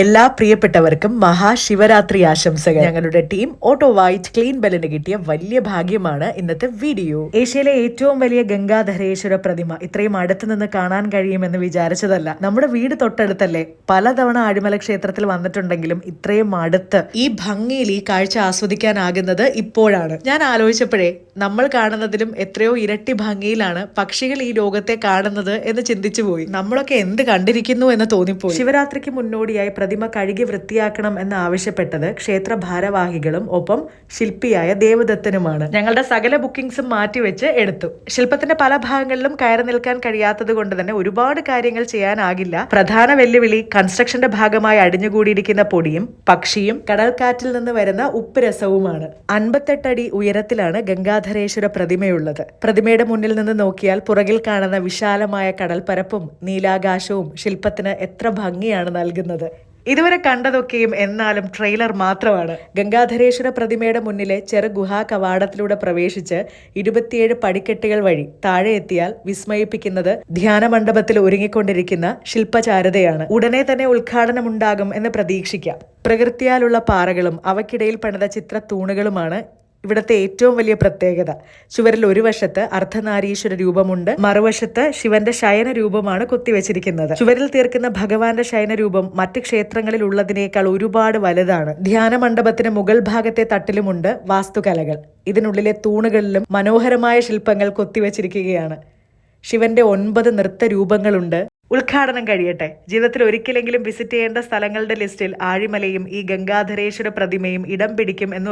എല്ലാ പ്രിയപ്പെട്ടവർക്കും മഹാശിവരാത്രി ആശംസകൾ. ഞങ്ങളുടെ ടീം ഓട്ടോ വൈറ്റ് ക്ലീൻ ബെല്ലിന് കിട്ടിയ വലിയ ഭാഗ്യമാണ് ഇന്നത്തെ വീഡിയോ. ഏഷ്യയിലെ ഏറ്റവും വലിയ ഗംഗാധരേശ്വര പ്രതിമ ഇത്രയും അടുത്ത് നിന്ന് കാണാൻ കഴിയുമെന്ന് വിചാരിച്ചതല്ല. നമ്മുടെ വീട് തൊട്ടടുത്തല്ലേ പലതവണ ആഴിമല ക്ഷേത്രത്തിൽ വന്നിട്ടുണ്ടെങ്കിലും ഇത്രയും അടുത്ത് ഈ ഭംഗിയിൽ ഈ കാഴ്ച ആസ്വദിക്കാനാകുന്നത് ഇപ്പോഴാണ്. ഞാൻ ആലോചിച്ചപ്പോഴേ നമ്മൾ കാണുന്നതിലും എത്രയോ ഇരട്ടി ഭംഗിയിലാണ് പക്ഷികൾ ഈ ലോകത്തെ കാണുന്നത് എന്ന് ചിന്തിച്ചു പോയി. നമ്മളൊക്കെ എന്ത് കണ്ടിരിക്കുന്നു എന്ന് തോന്നിപ്പോയി. ശിവരാത്രിക്ക് മുന്നോടിയായി പ്രതിമ കഴുകി വൃത്തിയാക്കണം എന്ന് ആവശ്യപ്പെട്ടത് ക്ഷേത്ര ഭാരവാഹികളും ഒപ്പം ശില്പിയായ ദേവദത്തനുമാണ്. ഞങ്ങളുടെ സകല ബുക്കിംഗ്സും മാറ്റിവെച്ച് എടുത്തു. ശില്പത്തിന്റെ പല ഭാഗങ്ങളിലും കയറി നിൽക്കാൻ കഴിയാത്തത് കൊണ്ട് തന്നെ ഒരുപാട് കാര്യങ്ങൾ ചെയ്യാനാകില്ല. പ്രധാന വെല്ലുവിളി കൺസ്ട്രക്ഷന്റെ ഭാഗമായി അടിഞ്ഞുകൂടിയിരിക്കുന്ന പൊടിയും പക്ഷിയും കടൽക്കാറ്റിൽ നിന്ന് വരുന്ന ഉപ്പ് രസവുമാണ്. അൻപത്തെട്ടടി ഉയരത്തിലാണ് ഉയരത്തിലാണ് ഗംഗാധരേശ്വര പ്രതിമയുള്ളത്. പ്രതിമയുടെ മുന്നിൽ നിന്ന് നോക്കിയാൽ പുറകിൽ കാണുന്ന വിശാലമായ കടൽപ്പരപ്പും നീലാകാശവും ശില്പത്തിന് എത്ര ഭംഗിയാണ് നൽകുന്നത്. ഇതുവരെ കണ്ടതൊക്കെയും എന്നാലും ട്രെയിലർ മാത്രമാണ്. ഗംഗാധരേശ്വര പ്രതിമയുടെ മുന്നിലെ ചെറു ഗുഹാ കവാടത്തിലൂടെ പ്രവേശിച്ച് ഇരുപത്തിയേഴ് പടിക്കെട്ടുകൾ വഴി താഴെ എത്തിയാൽ വിസ്മയിപ്പിക്കുന്നത് ധ്യാന മണ്ഡപത്തിൽ ഒരുങ്ങിക്കൊണ്ടിരിക്കുന്ന ശില്പചാരതയാണ്. ഉടനെ തന്നെ ഉദ്ഘാടനമുണ്ടാകും എന്ന് പ്രതീക്ഷിക്കാം. പ്രകൃതിയാലുള്ള പാറകളും അവക്കിടയിൽ പണിത ചിത്ര തൂണുകളുമാണ് ഇവിടുത്തെ ഏറ്റവും വലിയ പ്രത്യേകത. ചുവരിൽ ഒരു വശത്ത് അർദ്ധനാരീശ്വര രൂപമുണ്ട് മറുവശത്ത് ശിവന്റെ ശയന രൂപമാണ് കൊത്തിവെച്ചിരിക്കുന്നത്. ചുവരിൽ തീർക്കുന്ന ഭഗവാന്റെ ശയന രൂപം മറ്റ് ക്ഷേത്രങ്ങളിൽ ഉള്ളതിനേക്കാൾ ഒരുപാട് വലുതാണ്. ധ്യാന മണ്ഡപത്തിന് മുകൾ ഭാഗത്തെ തട്ടിലുമുണ്ട് വാസ്തുകലകൾ. ഇതിനുള്ളിലെ തൂണുകളിലും മനോഹരമായ ശില്പങ്ങൾ കൊത്തിവെച്ചിരിക്കുകയാണ്. ശിവന്റെ ഒൻപത് നൃത്ത രൂപങ്ങളുണ്ട്. ഉദ്ഘാടനം കഴിയട്ടെ. ജീവിതത്തിൽ ഒരിക്കലെങ്കിലും വിസിറ്റ് ചെയ്യേണ്ട സ്ഥലങ്ങളുടെ ലിസ്റ്റിൽ ആഴിമലയും ഈ ഗംഗാധരേശ്വര പ്രതിമയും ഇടം പിടിക്കും എന്ന്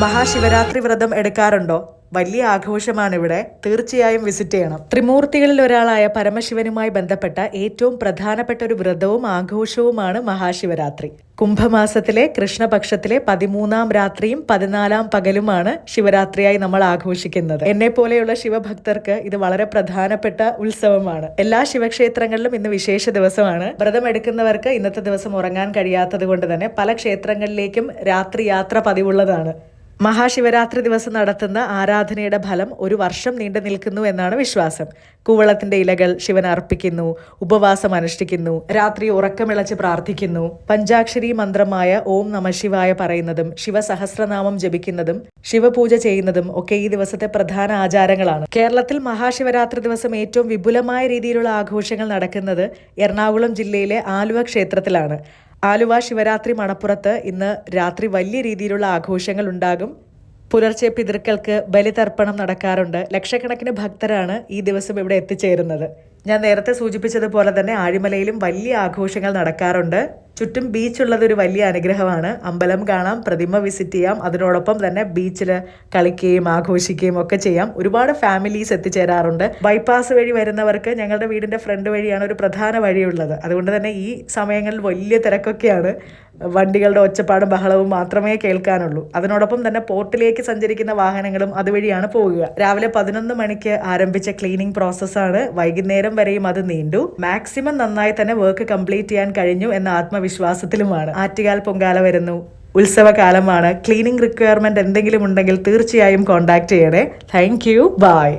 മഹാശിവരാത്രി വ്രതം എടുക്കാറുണ്ടോ? വലിയ ആഘോഷമാണ് ഇവിടെ തീർച്ചയായും വിസിറ്റ് ചെയ്യണം. ത്രിമൂർത്തികളിൽ ഒരാളായ പരമശിവനുമായി ബന്ധപ്പെട്ട ഏറ്റവും പ്രധാനപ്പെട്ട ഒരു വ്രതവും ആഘോഷവുമാണ് മഹാശിവരാത്രി. കുംഭമാസത്തിലെ കൃഷ്ണപക്ഷത്തിലെ പതിമൂന്നാം രാത്രിയും പതിനാലാം പകലുമാണ് ശിവരാത്രിയായി നമ്മൾ ആഘോഷിക്കുന്നത്. എന്നെ പോലെയുള്ള ശിവഭക്തർക്ക് ഇത് വളരെ പ്രധാനപ്പെട്ട ഉത്സവമാണ്. എല്ലാ ശിവക്ഷേത്രങ്ങളിലും ഇന്ന് വിശേഷ ദിവസമാണ്. വ്രതം എടുക്കുന്നവർക്ക് ഇന്നത്തെ ദിവസം ഉറങ്ങാൻ കഴിയാത്തത് കൊണ്ട് തന്നെ പല ക്ഷേത്രങ്ങളിലേക്കും രാത്രി യാത്ര പതിവുള്ളതാണ്. മഹാശിവരാത്രി ദിവസം നടത്തുന്ന ആരാധനയുടെ ഫലം ഒരു വർഷം നീണ്ടു നിൽക്കുന്നു എന്നാണ് വിശ്വാസം. കൂവളത്തിന്റെ ഇലകൾ ശിവൻ അർപ്പിക്കുന്നു ഉപവാസം അനുഷ്ഠിക്കുന്നു രാത്രി ഉറക്കമിളച്ച് പ്രാർത്ഥിക്കുന്നു. പഞ്ചാക്ഷരി മന്ത്രമായ ഓം നമ ശിവായ പറയുന്നതും ശിവസഹസ്രനാമം ജപിക്കുന്നതും ശിവപൂജ ചെയ്യുന്നതും ഒക്കെ ഈ ദിവസത്തെ പ്രധാന ആചാരങ്ങളാണ്. കേരളത്തിൽ മഹാശിവരാത്രി ദിവസം ഏറ്റവും വിപുലമായ രീതിയിലുള്ള ആഘോഷങ്ങൾ നടക്കുന്നത് എറണാകുളം ജില്ലയിലെ ആലുവ ക്ഷേത്രത്തിലാണ്. ആലുവ ശിവരാത്രി മണപ്പുറത്ത് ഇന്ന് രാത്രി വലിയ രീതിയിലുള്ള ആഘോഷങ്ങൾ ഉണ്ടാകും. പുലർച്ചെ പിതൃക്കൾക്ക് ബലിതർപ്പണം നടക്കാറുണ്ട്. ലക്ഷക്കണക്കിന് ഭക്തരാണ് ഈ ദിവസം ഇവിടെ എത്തിച്ചേരുന്നത്. ഞാൻ നേരത്തെ സൂചിപ്പിച്ചതുപോലെ തന്നെ ആഴിമലയിലും വലിയ ആഘോഷങ്ങൾ നടക്കാറുണ്ട്. ചുറ്റും ബീച്ചുള്ളത് ഒരു വലിയ അനുഗ്രഹമാണ്. അമ്പലം കാണാം പ്രതിമ വിസിറ്റ് ചെയ്യാം അതിനോടൊപ്പം തന്നെ ബീച്ചിൽ കളിക്കുകയും ആഘോഷിക്കുകയും ഒക്കെ ചെയ്യാം. ഒരുപാട് ഫാമിലീസ് എത്തിച്ചേരാറുണ്ട്. ബൈപ്പാസ് വഴി വരുന്നവർക്ക് ഞങ്ങളുടെ വീടിന്റെ ഫ്രണ്ട് വഴിയാണ് ഒരു പ്രധാന വഴിയുള്ളത്. അതുകൊണ്ട് തന്നെ ഈ സമയങ്ങളിൽ വലിയ തിരക്കൊക്കെയാണ്. വണ്ടികളുടെ ഒച്ചപ്പാടും ബഹളവും മാത്രമേ കേൾക്കാനുള്ളൂ. അതിനോടൊപ്പം തന്നെ പോർട്ടിലേക്ക് സഞ്ചരിക്കുന്ന വാഹനങ്ങളും അതുവഴിയാണ് പോവുക. രാവിലെ പതിനൊന്ന് മണിക്ക് ആരംഭിച്ച ക്ലീനിങ് പ്രോസസ്സാണ്. വൈകുന്നേരം വരെയും അത് നീണ്ടു. മാക്സിമം നന്നായി തന്നെ വർക്ക് കംപ്ലീറ്റ് ചെയ്യാൻ കഴിഞ്ഞു എന്ന ആത്മവിശ്വാസത്തിലുമാണ്. ആറ്റുകാൽ പൊങ്കാല വരുന്നു. ഉത്സവകാലമാണ്. ക്ലീനിങ് റിക്വയർമെന്റ് എന്തെങ്കിലും ഉണ്ടെങ്കിൽ തീർച്ചയായും കോൺടാക്ട് ചെയ്യണേ. Thank you. ബൈ.